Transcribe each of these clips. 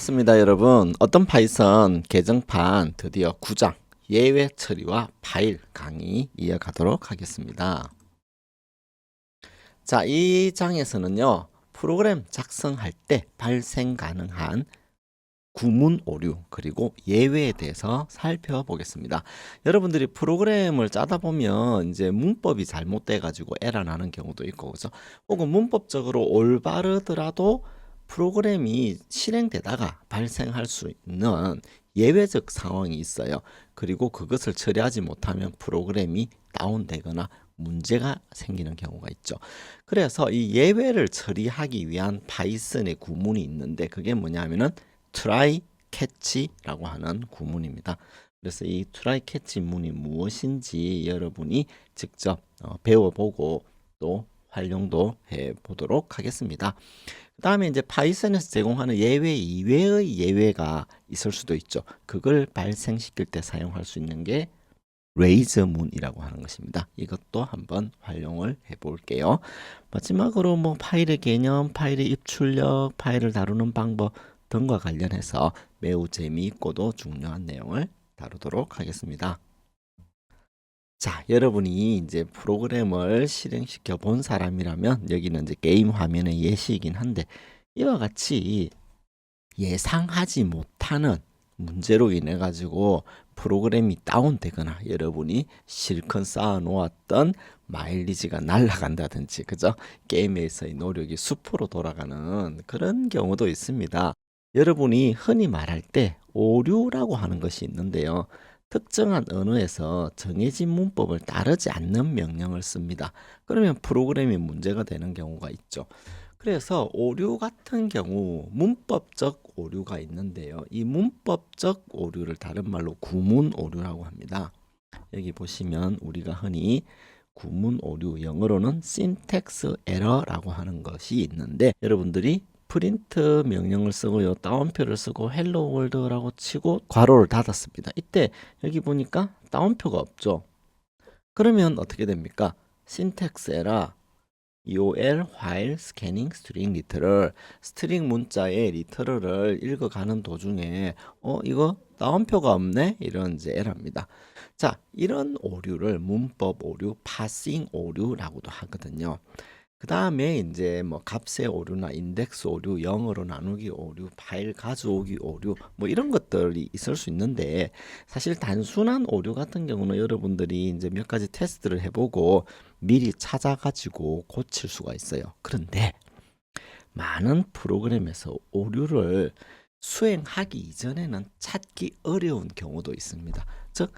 반갑습니다, 여러분. 어떤 파이썬 개정판 드디어 9장 예외 처리와 파일 강의 이어가도록 하겠습니다. 자, 이 장에서는요, 프로그램 작성할 때 발생 가능한 구문 오류 그리고 예외에 대해서 살펴보겠습니다. 여러분들이 프로그램을 짜다 보면 이제 문법이 잘못돼 가지고 에러 나는 경우도 있고 그죠? 혹은 문법적으로 올바르더라도 프로그램이 실행되다가 발생할 수 있는 예외적 상황이 있어요. 그리고 그것을 처리하지 못하면 프로그램이 다운되거나 문제가 생기는 경우가 있죠. 그래서 이 예외를 처리하기 위한 파이썬의 구문이 있는데 그게 뭐냐면은 try catch라고 하는 구문입니다. 그래서 이 try catch 문이 무엇인지 여러분이 직접 어, 배워보고 또 활용도 해 보도록 하겠습니다. 그 다음에 이제 파이썬에서 제공하는 예외 이외의 예외가 있을 수도 있죠. 그걸 발생시킬 때 사용할 수 있는 게 레이저 문이라고 하는 것입니다. 이것도 한번 활용을 해 볼게요. 마지막으로 뭐 파일의 개념, 파일의 입출력, 파일을 다루는 방법 등과 관련해서 매우 재미있고도 중요한 내용을 다루도록 하겠습니다. 자, 여러분이 이제 프로그램을 실행시켜 본 사람이라면 여기는 이제 게임 화면의 예시이긴 한데 이와 같이 예상하지 못하는 문제로 인해 가지고 프로그램이 다운되거나 여러분이 실컷 쌓아 놓았던 마일리지가 날아간다든지 그죠? 게임에서의 노력이 수포로 돌아가는 그런 경우도 있습니다. 여러분이 흔히 말할 때 오류라고 하는 것이 있는데요. 특정한 언어에서 정해진 문법을 따르지 않는 명령을 씁니다. 그러면 프로그램이 문제가 되는 경우가 있죠. 그래서 오류 같은 경우 문법적 오류가 있는데요. 이 문법적 오류를 다른 말로 구문 오류라고 합니다. 여기 보시면 우리가 흔히 구문 오류 영어로는 syntax error라고 하는 것이 있는데 여러분들이 프린트 명령을 쓰고요. 따옴표를 쓰고 헬로 월드라고 치고 괄호를 닫았습니다. 이때 여기 보니까 따옴표가 없죠. 그러면 어떻게 됩니까? syntax error EOL while scanning string literal 스트링 문자의 리터럴을 읽어가는 도중에 어 이거 따옴표가 없네 이런 이제 에러입니다. 자 이런 오류를 문법 오류, 파싱 오류라고도 하거든요. 그 다음에 이제 뭐 값의 오류나 인덱스 오류, 영어로 나누기 오류, 파일 가져오기 오류 뭐 이런 것들이 있을 수 있는데 사실 단순한 오류 같은 경우는 여러분들이 이제 몇 가지 테스트를 해 보고 미리 찾아 가지고 고칠 수가 있어요. 그런데 많은 프로그램에서 오류를 수행하기 이전에는 찾기 어려운 경우도 있습니다. 즉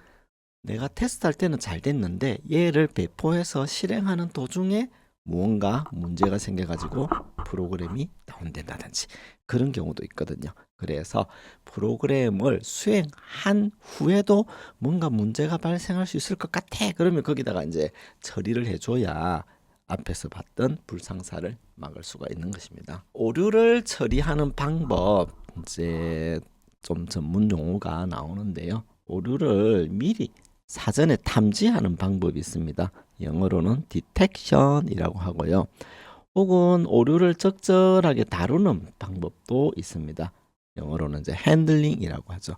내가 테스트할 때는 잘 됐는데 얘를 배포해서 실행하는 도중에 무언가 문제가 생겨가지고 프로그램이 다운된다든지 그런 경우도 있거든요. 그래서 프로그램을 수행한 후에도 뭔가 문제가 발생할 수 있을 것 같아. 그러면 거기다가 이제 처리를 해줘야 앞에서 봤던 불상사를 막을 수가 있는 것입니다. 오류를 처리하는 방법 이제 좀 전문 용어가 나오는데요. 오류를 미리 사전에 탐지하는 방법이 있습니다. 영어로는 detection이라고 하고요. 혹은 오류를 적절하게 다루는 방법도 있습니다. 영어로는 이제 handling이라고 하죠.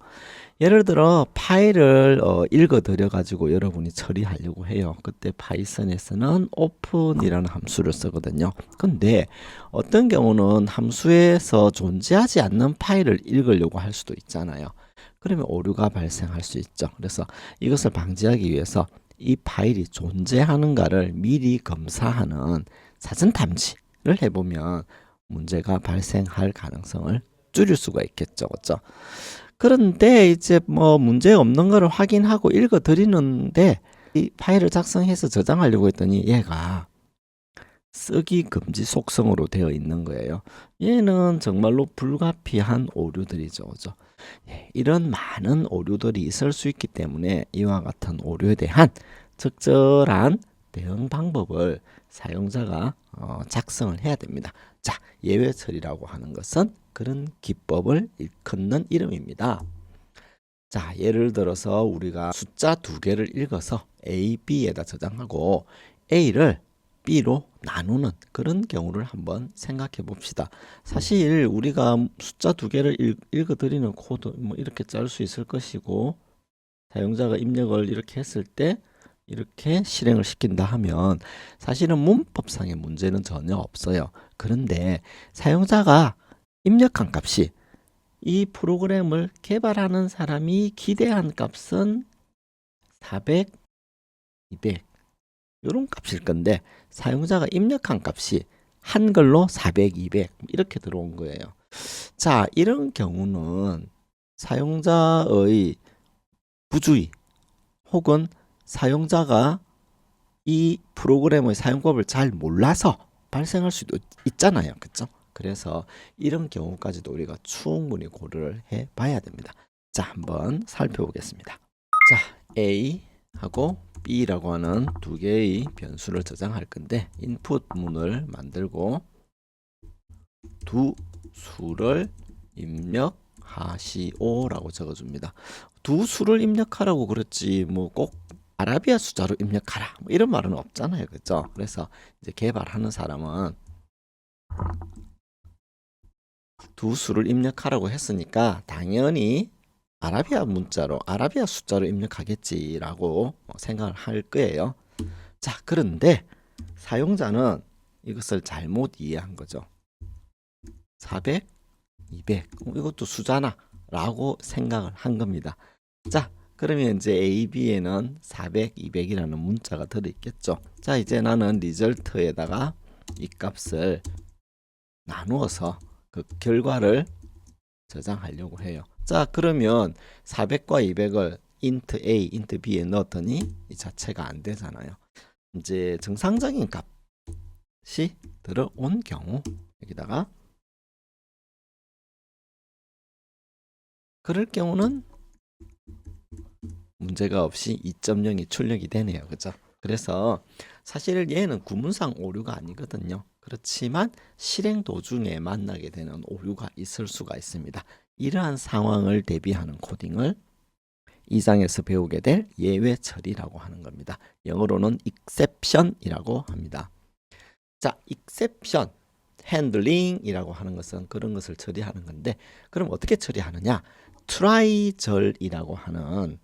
예를 들어 파일을 어, 읽어드려 가지고 여러분이 처리하려고 해요. 그때 파이썬에서는 open이라는 함수를 쓰거든요. 근데 어떤 경우는 함수에서 존재하지 않는 파일을 읽으려고 할 수도 있잖아요. 그러면 오류가 발생할 수 있죠. 그래서 이것을 방지하기 위해서 이 파일이 존재하는가를 미리 검사하는 사전 탐지를 해보면 문제가 발생할 가능성을 줄일 수가 있겠죠. 그죠? 그런데 이제 뭐 문제 없는 거를 확인하고 읽어 드리는데 이 파일을 작성해서 저장하려고 했더니 얘가 쓰기 금지 속성으로 되어 있는 거예요. 얘는 정말로 불가피한 오류들이죠. 그죠? 예, 이런 많은 오류들이 있을 수 있기 때문에 이와 같은 오류에 대한 적절한 대응 방법을 사용자가 어, 작성을 해야 됩니다. 자, 예외 처리라고 하는 것은 그런 기법을 일컫는 이름입니다. 자, 예를 들어서 우리가 숫자 두 개를 읽어서 A, B에다 저장하고 A를 B로 나누는 그런 경우를 한번 생각해 봅시다. 사실 우리가 숫자 두 개를 읽, 읽어드리는 코드 뭐 이렇게 짤 수 있을 것이고 사용자가 입력을 이렇게 했을 때 이렇게 실행을 시킨다 하면 사실은 문법상의 문제는 전혀 없어요. 그런데 사용자가 입력한 값이 이 프로그램을 개발하는 사람이 기대한 값은 400, 200 이런 값일 건데 사용자가 입력한 값이 한글로 400, 200 이렇게 들어온 거예요. 자, 이런 경우는 사용자의 부주의 혹은 사용자가 이 프로그램의 사용법을 잘 몰라서 발생할 수도 있잖아요. 그렇죠? 그래서 이런 경우까지도 우리가 충분히 고려를 해 봐야 됩니다. 자, 한번 살펴보겠습니다. 자, A 하고 B라고 하는 두 개의 변수를 저장할 건데 인풋 문을 만들고 두 수를 입력하시오라고 적어줍니다. 두 수를 입력하라고 그랬지 뭐 꼭 아라비아 숫자로 입력하라 뭐 이런 말은 없잖아요, 그렇죠? 그래서 이제 개발하는 사람은 두 수를 입력하라고 했으니까 당연히 아라비아 문자로 아라비아 숫자로 입력하겠지라고 생각을 할 거예요. 자, 그런데 사용자는 이것을 잘못 이해한 거죠. 400, 200 어, 이것도 수잖아 라고 생각을 한 겁니다. 자, 그러면 이제 A, B에는 400, 200이라는 문자가 들어있겠죠. 자, 이제 나는 리절트에다가 이 값을 나누어서 그 결과를 저장하려고 해요. 자, 그러면 400과 200을 int a, int b에 넣었더니 이 자체가 안 되잖아요. 이제 정상적인 값이 들어온 경우 여기다가 그럴 경우는 문제가 없이 2.0이 출력이 되네요. 그죠? 그래서 사실 얘는 구문상 오류가 아니거든요. 그렇지만 실행 도중에 만나게 되는 오류가 있을 수가 있습니다. 이러한 상황을 대비하는 코딩을 이 장에서 배우게 될 예외 처리라고 하는 겁니다. 영어로는 exception이라고 합니다. 자, exception, handling이라고 하는 것은 그런 것을 처리하는 건데 그럼 어떻게 처리하느냐? try 절이라고 하는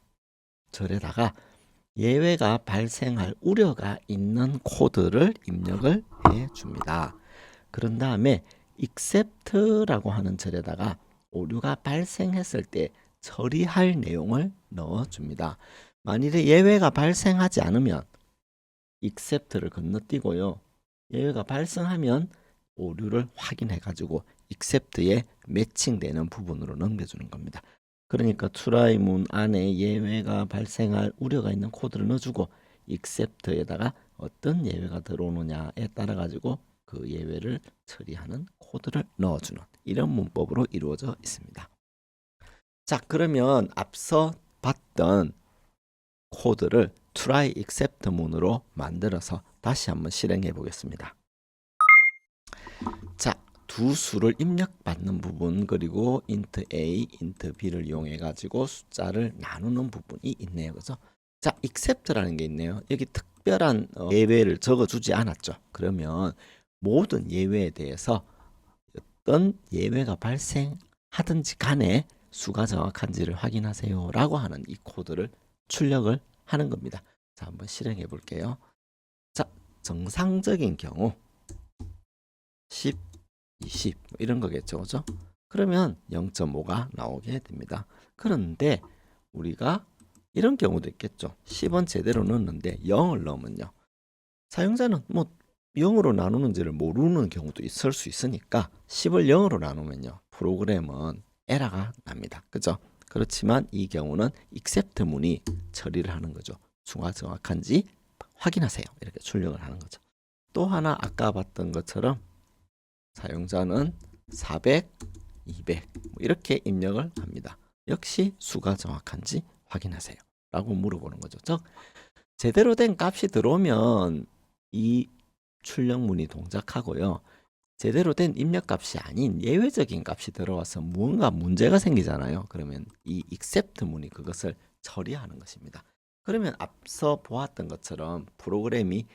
절에다가 예외가 발생할 우려가 있는 코드를 입력을 해 줍니다. 그런 다음에 except라고 하는 절에다가 오류가 발생했을 때 처리할 내용을 넣어 줍니다. 만일에 예외가 발생하지 않으면 except를 건너뛰고요. 예외가 발생하면 오류를 확인해 가지고 except에 매칭되는 부분으로 넘겨주는 겁니다. 그러니까 try 문 안에 예외가 발생할 우려가 있는 코드를 넣어주고 except에다가 어떤 예외가 들어오느냐에 따라 가지고 그 예외를 처리하는 코드를 넣어주는 이런 문법으로 이루어져 있습니다. 자 그러면 앞서 봤던 코드를 try except 문으로 만들어서 다시 한번 실행해 보겠습니다. 자, 두 수를 입력받는 부분 그리고 int a, int b를 이용해 가지고 숫자를 나누는 부분이 있네요. 그죠? 자, except라는 게 있네요. 여기 특별한 어, 예외를 적어 주지 않았죠. 그러면 모든 예외에 대해서 어떤 예외가 발생하든지 간에 수가 정확한지를 확인하세요. 라고 하는 이 코드를 출력을 하는 겁니다. 자, 한번 실행해 볼게요. 자, 정상적인 경우 10, 20 이런 거겠죠. 그죠? 그러면 0.5가 나오게 됩니다. 그런데 우리가 이런 경우도 있겠죠. 10은 제대로 넣었는데 0을 넣으면요. 사용자는 뭐 0으로 나누는지를 모르는 경우도 있을 수 있으니까 10을 0으로 나누면요. 프로그램은 에러가 납니다. 그죠? 그렇지만 이 경우는 except 문이 처리를 하는 거죠. 수가 정확한지 확인하세요. 이렇게 출력을 하는 거죠. 또 하나 아까 봤던 것처럼 사용자는 400, 200 이렇게 입력을 합니다. 역시 수가 정확한지 확인하세요. 라고 물어보는 거죠. 즉 제대로 된 값이 들어오면 이 출력문이 동작하고요. 제대로 된 입력값이 아닌 예외적인 값이 들어와서 무언가 문제가 생기잖아요. 그러면 이 except 문이 그것을 처리하는 것입니다. 그러면 앞서 보았던 것처럼 프로그램이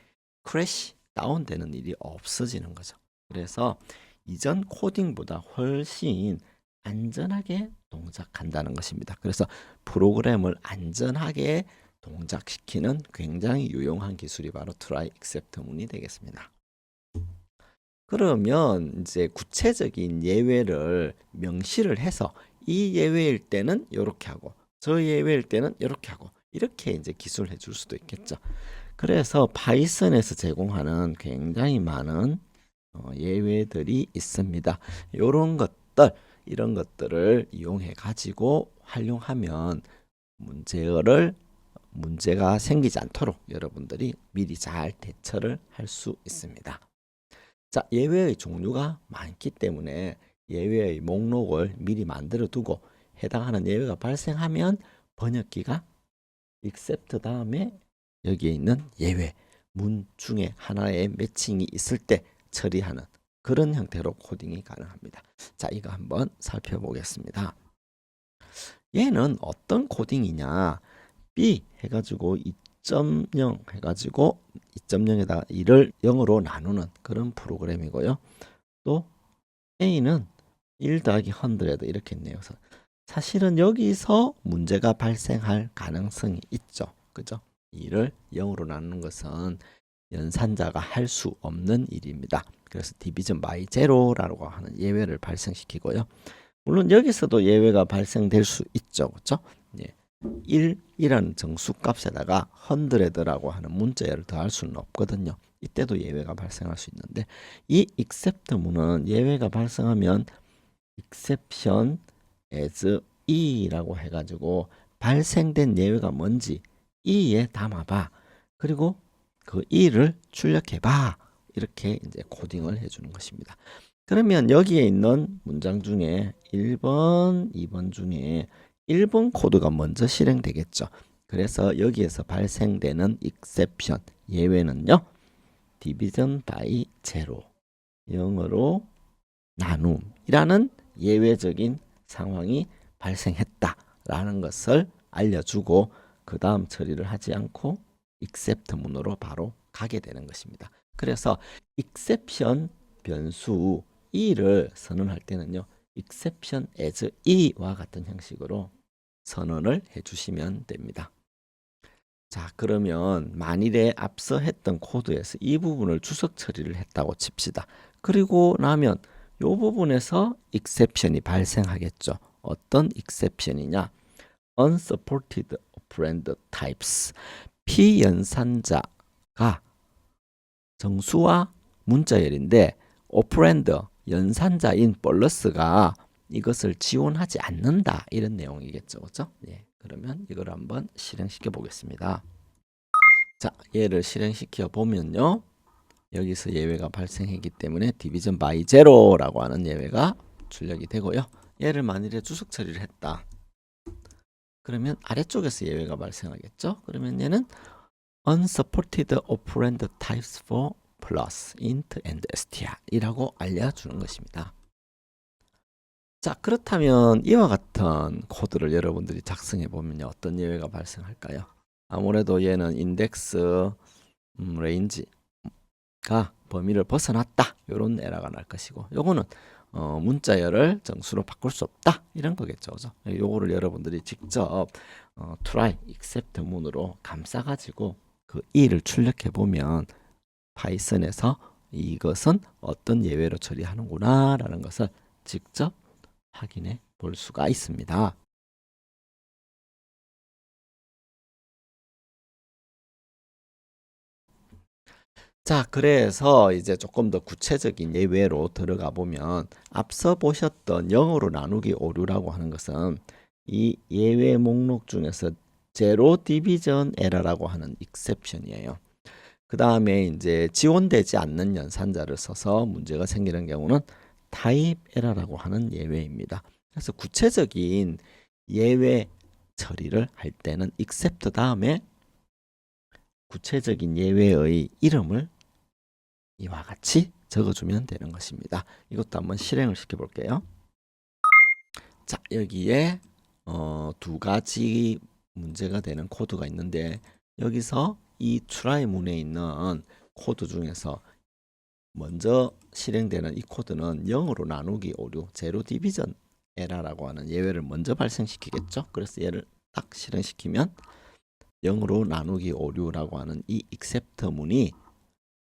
크래시 다운되는 일이 없어지는 거죠. 그래서 이전 코딩보다 훨씬 안전하게 동작한다는 것입니다. 그래서 프로그램을 안전하게 동작시키는 굉장히 유용한 기술이 바로 try except 문이 되겠습니다. 그러면 이제 구체적인 예외를 명시를 해서 이 예외일 때는 이렇게 하고 저 예외일 때는 이렇게 하고 이렇게 이제 기술해 줄 수도 있겠죠. 그래서 파이썬에서 제공하는 굉장히 많은 어, 예외들이 있습니다. 이런 것들 이런 것들을 이용해 가지고 활용하면 문제를 문제가 생기지 않도록 여러분들이 미리 잘 대처를 할 수 있습니다. 자, 예외의 종류가 많기 때문에 예외의 목록을 미리 만들어 두고 해당하는 예외가 발생하면 번역기가 except 다음에 여기에 있는 예외 문 중에 하나의 매칭이 있을 때 처리하는 그런 형태로 코딩이 가능합니다. 자, 이거 한번 살펴보겠습니다. 얘는 어떤 코딩이냐? B 해가지고 2.0 해가지고 2.0에다가 2를 0으로 나누는 그런 프로그램이고요. 또 A는 1 더하기 100 이렇게. 그래서 사실은 여기서 문제가 발생할 가능성이 있죠. 그죠? 2를 0으로 나누는 것은 연산자가 할 수 없는 일입니다. 그래서 디비전 바이 제로라고 하는 예외를 발생시키고요. 물론 여기서도 예외가 발생될 수 있죠. 그렇죠? 예. 1이라는 정수값에다가 100라고 하는 문자열을 더할 수는 없거든요. 이때도 예외가 발생할 수 있는데 이 except 문은 예외가 발생하면 exception as e라고 해가지고 발생된 예외가 뭔지 e에 담아봐. 그리고 그 e를 출력해봐. 이렇게 이제 코딩을 해주는 것입니다. 그러면 여기에 있는 문장 중에 1번, 2번 중에 1번 코드가 먼저 실행되겠죠. 그래서 여기에서 발생되는 exception 예외는요. division by zero 0으로 나눔이라는 예외적인 상황이 발생했다라는 것을 알려주고 그 다음 처리를 하지 않고 except 문으로 바로 가게 되는 것입니다. 그래서 exception 변수 e를 선언할 때는요. Exception as e와 같은 형식으로 선언을 해주시면 됩니다. 자, 그러면 만일에 앞서 했던 코드에서 이 부분을 주석 처리를 했다고 칩시다. 그리고 나면 이 부분에서 exception이 발생하겠죠. 어떤 exception이냐? unsupported operand types. 피연산자가 정수와 문자열인데 operand 연산자인 플러스가 이것을 지원하지 않는다. 이런 내용이겠죠. 그렇죠? 예, 그러면 이걸 한번 실행시켜 보겠습니다. 자 얘를 실행시켜 보면요. 여기서 예외가 발생했기 때문에 디비전 바이 제로라고 하는 예외가 출력이 되고요. 얘를 만일에 주석 처리를 했다. 그러면 아래쪽에서 예외가 발생하겠죠? 그러면 얘는 unsupported operand types for plus int and str 이라고 알려주는 것입니다. 자 그렇다면 이와 같은 코드를 여러분들이 작성해 보면 어떤 예외가 발생할까요? 아무래도 얘는 인덱스 음, 레인지가 범위를 벗어났다 이런 에러가 날 것이고 요거는 어, 문자열을 정수로 바꿀 수 없다 이런 거겠죠 그죠? 요거를 여러분들이 직접 어, try except 문으로 감싸 가지고 그 e를 출력해 보면 파이썬에서 이것은 어떤 예외로 처리하는구나 라는 것을 직접 확인해 볼 수가 있습니다. 자, 그래서 이제 조금 더 구체적인 예외로 들어가 보면 앞서 보셨던 0으로 나누기 오류라고 하는 것은 이 예외 목록 중에서 제로 디비전 에러라고 하는 익셉션이에요. 그 다음에 이제 지원되지 않는 연산자를 써서 문제가 생기는 경우는 타입 에러라고 하는 예외입니다. 그래서 구체적인 예외 처리를 할 때는 except 다음에 구체적인 예외의 이름을 이와 같이 적어주면 되는 것입니다. 이것도 한번 실행을 시켜 볼게요. 자, 여기에 어, 두 가지 문제가 되는 코드가 있는데 여기서 이 try 문에 있는 코드 중에서 먼저 실행되는 이 코드는 0으로 나누기 오류 제로 디비전 에러라고 하는 예외를 먼저 발생시키겠죠. 그래서 얘를 딱 실행시키면 0으로 나누기 오류라고 하는 이 except 문이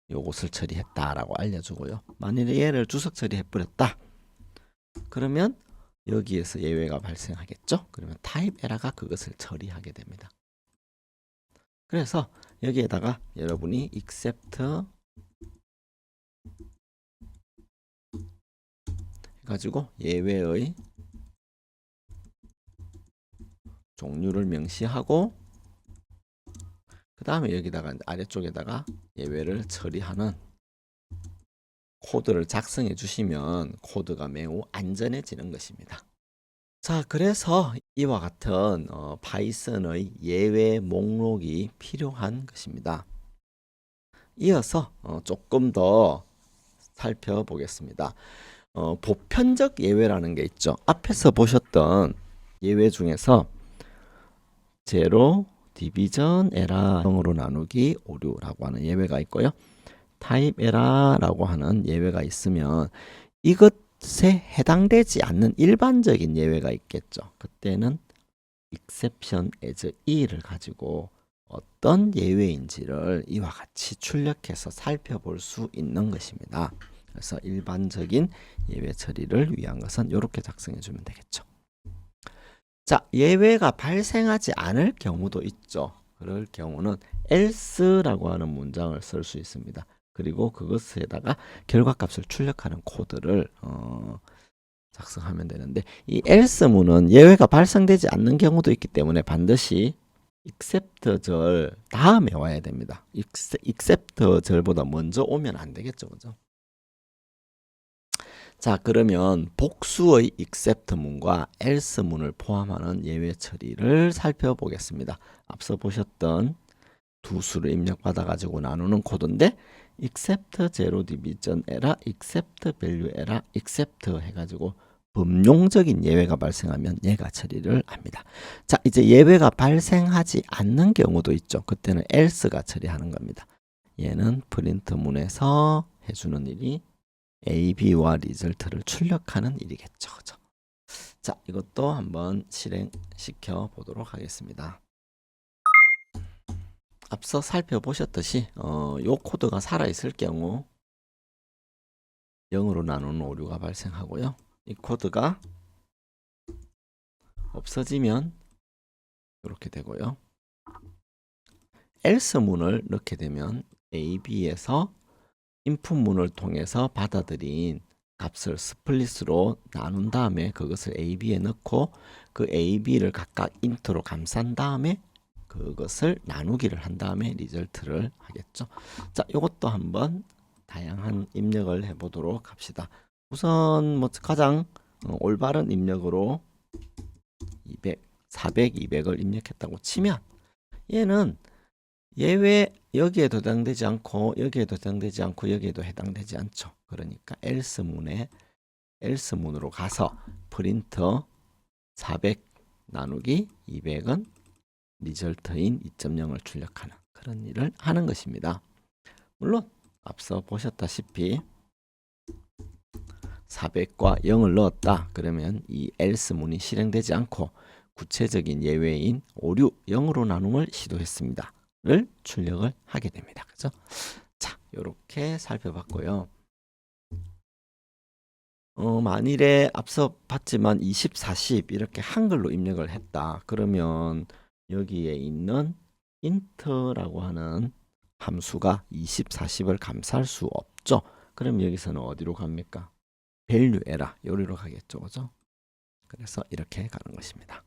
요것을 처리했다라고 알려주고요. 만일에 얘를 주석 처리해 버렸다. 그러면 여기에서 예외가 발생하겠죠. 그러면 타입 에러가 그것을 처리하게 됩니다. 그래서 여기에다가 여러분이 except 가지고 예외의 종류를 명시하고 그 다음에 여기다가 아래쪽에다가 예외를 처리하는 코드를 작성해 주시면 코드가 매우 안전해지는 것입니다. 자, 그래서 이와 같은 어, 파이썬의 예외 목록이 필요한 것입니다. 이어서 어, 조금 더 살펴보겠습니다. 어, 보편적 예외라는 게 있죠. 앞에서 보셨던 예외 중에서 제로, 디비전, 에라, 0으로 나누기, 오류라고 하는 예외가 있고요. 타입 에라라고 하는 예외가 있으면 이것 에 해당되지 않는 일반적인 예외가 있겠죠. 그때는 exception as e를 가지고 어떤 예외인지를 이와 같이 출력해서 살펴볼 수 있는 것입니다. 그래서 일반적인 예외 처리를 위한 것은 이렇게 작성해 주면 되겠죠. 자, 예외가 발생하지 않을 경우도 있죠. 그럴 경우는 else라고 하는 문장을 쓸 수 있습니다. 그리고 그것에다가 결과값을 출력하는 코드를 어, 작성하면 되는데 이 else문은 예외가 발생되지 않는 경우도 있기 때문에 반드시 except 절 다음에 와야 됩니다. except 절보다 먼저 오면 안 되겠죠, 그죠? 자, 그러면 복수의 except 문과 else 문을 포함하는 예외 처리를 살펴보겠습니다. 앞서 보셨던 두 수를 입력받아 가지고 나누는 코드인데 except zero division 에라 except value 에라 except 해 가지고 범용적인 예외가 발생하면 얘가 처리를 합니다. 자, 이제 예외가 발생하지 않는 경우도 있죠. 그때는 else가 처리하는 겁니다. 얘는 프린트 문에서 해주는 일이 A, B와 리절트를 출력하는 일이겠죠. 그죠? 자, 이것도 한번 실행시켜 보도록 하겠습니다. 앞서 살펴보셨듯이 어, 요 코드가 살아있을 경우 0으로 나누는 오류가 발생하고요. 이 코드가 없어지면 이렇게 되고요. else 문을 넣게 되면 A, B에서 인풋 문을 통해서 받아들인 값을 스플릿으로 나눈 다음에 그것을 A, B에 넣고 그 A, B를 각각 인트로 감싼 다음에 그것을 나누기를 한 다음에 리절트를 하겠죠. 자, 이것도 한번 다양한 입력을 해보도록 합시다. 우선 뭐 가장 어, 올바른 입력으로 200, 400, 200을 입력했다고 치면 얘는 예외 여기에도 해당되지 않고 여기에도 해당되지 않고 여기에도 해당되지 않죠. 그러니까 else 문에 else 문으로 가서 프린터 400 나누기 200은 리절트인 2.0을 출력하는 그런 일을 하는 것입니다. 물론 앞서 보셨다시피 400과 0을 넣었다. 그러면 이 else 문이 실행되지 않고 구체적인 예외인 오류 0으로 나눔을 시도했습니다. 를 출력을 하게 됩니다. 그죠? 자, 이렇게 살펴봤고요. 어, 만일에 앞서 봤지만 20, 40 이렇게 한글로 입력을 했다. 그러면 여기에 있는 int라고 하는 함수가 20, 40을 감쌀 수 없죠. 그럼 여기서는 어디로 갑니까? value 에라 여기로 가겠죠. 그죠? 그래서 이렇게 가는 것입니다.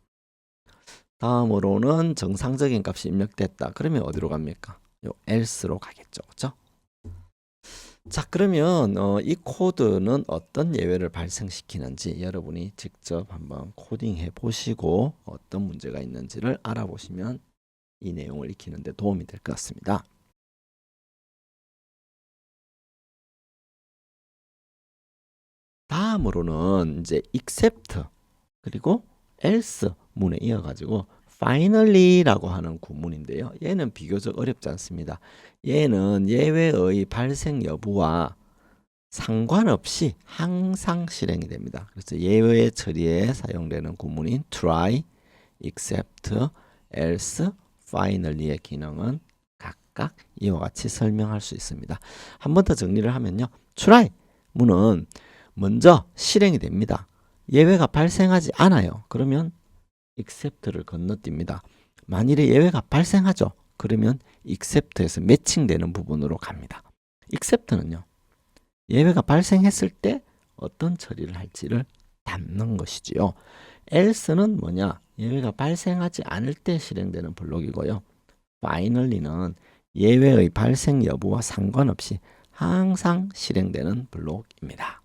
다음으로는 정상적인 값이 입력됐다. 그러면 어디로 갑니까? 요 else로 가겠죠. 그죠? 자, 그러면 어, 이 코드는 어떤 예외를 발생시키는지 여러분이 직접 한번 코딩해 보시고 어떤 문제가 있는지를 알아보시면 이 내용을 익히는 데 도움이 될 것 같습니다. 다음으로는 이제 except 그리고 else 문에 이어가지고 finally라고 하는 구문인데요. 얘는 비교적 어렵지 않습니다. 얘는 예외의 발생 여부와 상관없이 항상 실행이 됩니다. 그래서 예외 처리에 사용되는 구문인 try, except, else, finally의 기능은 각각 이와 같이 설명할 수 있습니다. 한 번 더 정리를 하면요. try 문은 먼저 실행이 됩니다. 예외가 발생하지 않아요. 그러면 except를 건너뜁니다. 만일에 예외가 발생하죠. 그러면 except에서 매칭되는 부분으로 갑니다. except는요. 예외가 발생했을 때 어떤 처리를 할지를 담는 것이지요. else는 뭐냐? 예외가 발생하지 않을 때 실행되는 블록이고요. finally는 예외의 발생 여부와 상관없이 항상 실행되는 블록입니다.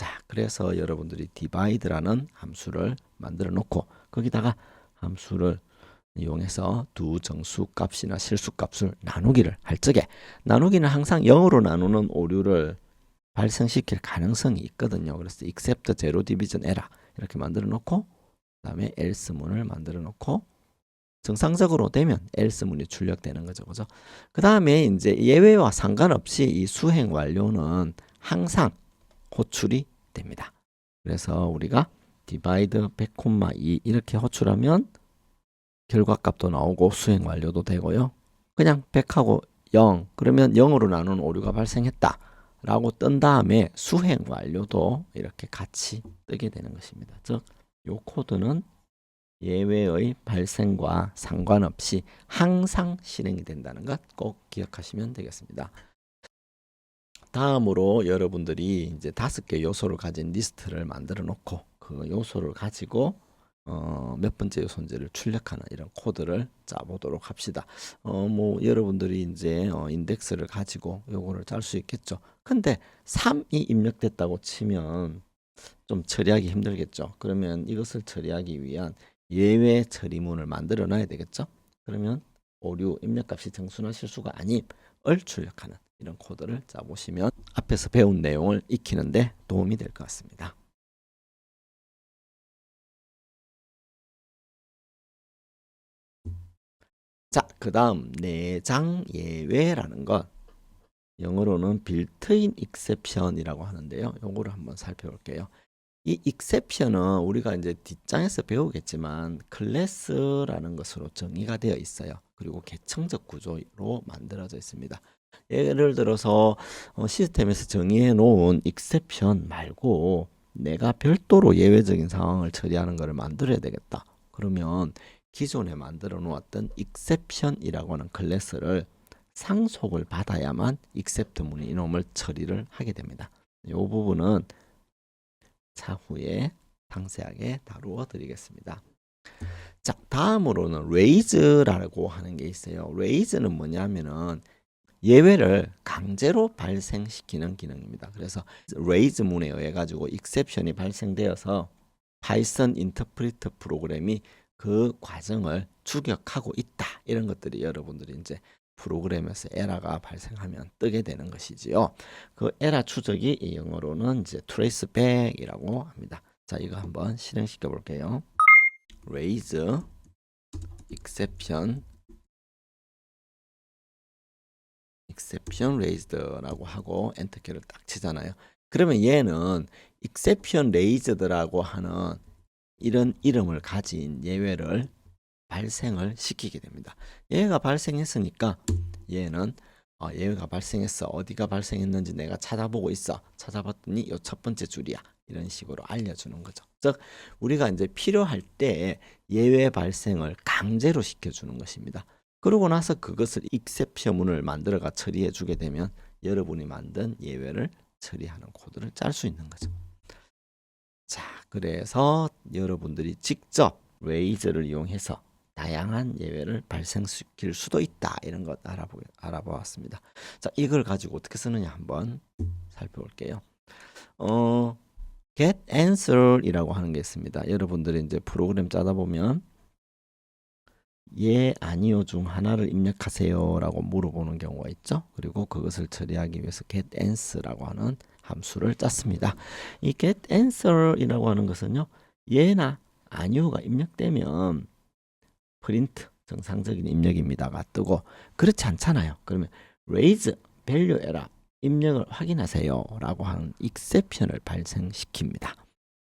자, 그래서 여러분들이 divide라는 함수를 만들어 놓고 거기다가 함수를 이용해서 두 정수 값이나 실수 값을 나누기를 할 적에 나누기는 항상 0으로 나누는 오류를 발생시킬 가능성이 있거든요. 그래서 except zero division error 이렇게 만들어 놓고 그다음에 else 문을 만들어 놓고 정상적으로 되면 else 문이 출력되는 거죠. 그죠? 그다음에 이제 예외와 상관없이 이 수행 완료는 항상 호출이 됩니다. 그래서 우리가 divide 100,2 이렇게 호출하면 결과값도 나오고 수행 완료도 되고요. 그냥 100하고 0 그러면 0으로 나눈 오류가 발생했다 라고 뜬 다음에 수행 완료도 이렇게 같이 뜨게 되는 것입니다. 즉, 이 코드는 예외의 발생과 상관없이 항상 실행이 된다는 것 꼭 기억하시면 되겠습니다. 다음으로 여러분들이 이제 다섯 개 요소를 가진 리스트를 만들어 놓고 그 요소를 가지고 어, 몇 번째 요소인지를 출력하는 이런 코드를 짜보도록 합시다. 어, 뭐 여러분들이 이제 어, 인덱스를 가지고 요거를 짤 수 있겠죠. 근데 3이 입력됐다고 치면 좀 처리하기 힘들겠죠. 그러면 이것을 처리하기 위한 예외 처리문을 만들어 놔야 되겠죠. 그러면 오류 입력값이 정수나 실수가 아님 을 출력하는 이런 코드를 짜보시면 앞에서 배운 내용을 익히는데 도움이 될 것 같습니다. 자, 그 다음 내장 예외라는 것 영어로는 built-in exception이라고 하는데요. 요거를 한번 살펴볼게요. 이 exception은 우리가 이제 뒷장에서 배우겠지만 클래스라는 것으로 정의가 되어 있어요. 그리고 계층적 구조로 만들어져 있습니다. 예를 들어서 어, 시스템에서 정의해 놓은 exception 말고 내가 별도로 예외적인 상황을 처리하는 것을 만들어야 되겠다. 그러면 기존에 만들어 놓았던 exception이라고 하는 클래스를 상속을 받아야만 except 문이 이놈을 처리를 하게 됩니다. 이 부분은 차후에 상세하게 다루어 드리겠습니다. 자, 다음으로는 raise라고 하는 게 있어요. raise는 뭐냐면은 예외를 강제로 발생시키는 기능입니다. 그래서 raise 문에 의해 가지고 exception이 발생되어서 파이썬 인터프리터 프로그램이 그 과정을 추격하고 있다. 이런 것들이 여러분들이 이제 프로그램에서 에러가 발생하면 뜨게 되는 것이지요. 그 에러 추적이 이 영어로는 이제 trace back이라고 합니다. 자, 이거 한번 실행시켜 볼게요. raise exception exception raised라고 하고 엔터키를 딱 치잖아요. 그러면 얘는 exception raised라고 하는 이런 이름을 가진 예외를 발생을 시키게 됩니다. 예외가 발생했으니까 얘는 어, 예외가 발생했어. 어디가 발생했는지 내가 찾아보고 있어. 찾아봤더니 요첫 번째 줄이야. 이런 식으로 알려주는 거죠. 즉 우리가 이제 필요할 때 예외 발생을 강제로 시켜주는 것입니다. 그러고 나서 그것을 익셉션문을 만들어가 처리해 주게 되면 여러분이 만든 예외를 처리하는 코드를 짤 수 있는 거죠. 자, 그래서 여러분들이 직접 레이저를 이용해서 다양한 예외를 발생시킬 수도 있다. 이런 것 알아보, 알아보았습니다. 자, 이걸 가지고 어떻게 쓰느냐 한번 살펴볼게요. 어, get answer이라고 하는 게 있습니다. 여러분들이 이제 프로그램 짜다 보면 예, 아니요 중 하나를 입력하세요라고 물어보는 경우가 있죠. 그리고 그것을 처리하기 위해서 get answer라고 하는 함수를 짰습니다. 이 get answer이라고 하는 것은요. 예나 아니요가 입력되면 프린트 정상적인 입력입니다가 뜨고 그렇지 않잖아요. 그러면 raise value error 입력을 확인하세요라고 하는 exception을 발생시킵니다.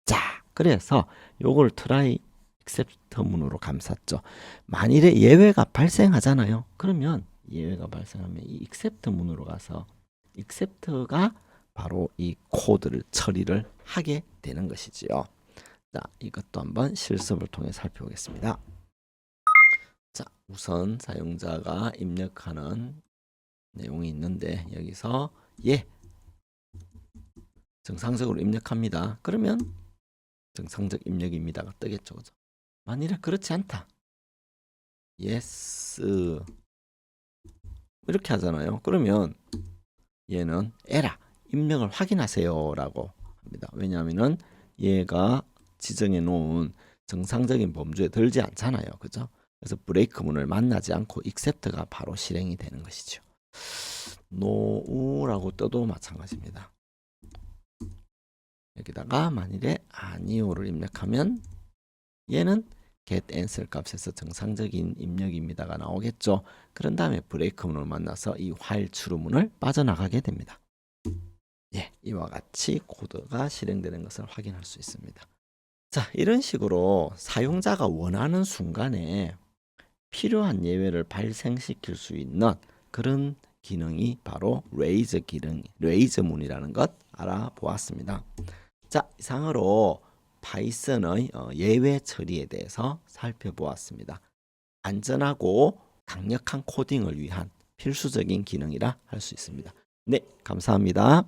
자, 그래서 요걸 try except 문으로 감쌌죠. 만일에 예외가 발생하잖아요. 그러면 예외가 발생하면 이 except 문으로 가서 except가 바로 이 코드를 처리를 하게 되는 것이지요. 자, 이것도 한번 실습을 통해 살펴보겠습니다. 자, 우선 사용자가 입력하는 내용이 있는데 여기서 예 정상적으로 입력합니다. 그러면 정상적 입력입니다가 뜨겠죠, 그죠? 만일에 그렇지 않다, yes 이렇게 하잖아요. 그러면 얘는 에라 입력을 확인하세요라고 합니다. 왜냐하면은 얘가 지정해 놓은 정상적인 범주에 들지 않잖아요. 그죠? 그래서 브레이크 문을 만나지 않고 accept가 바로 실행이 되는 것이죠. 노우라고 떠도 마찬가지입니다. 여기다가 만일에 아니오를 입력하면 얘는 get answer 값에서 정상적인 입력입니다가 나오겠죠. 그런 다음에 브레이크 문을 만나서 이 while 추루문을 빠져나가게 됩니다. 예, 이와 같이 코드가 실행되는 것을 확인할 수 있습니다. 자, 이런 식으로 사용자가 원하는 순간에 필요한 예외를 발생시킬 수 있는 그런 기능이 바로 raise 기능, raise 문이라는 것 알아보았습니다. 자, 이상으로 파이썬의 어, 예외 처리에 대해서 살펴보았습니다. 안전하고 강력한 코딩을 위한 필수적인 기능이라 할 수 있습니다. 네, 감사합니다.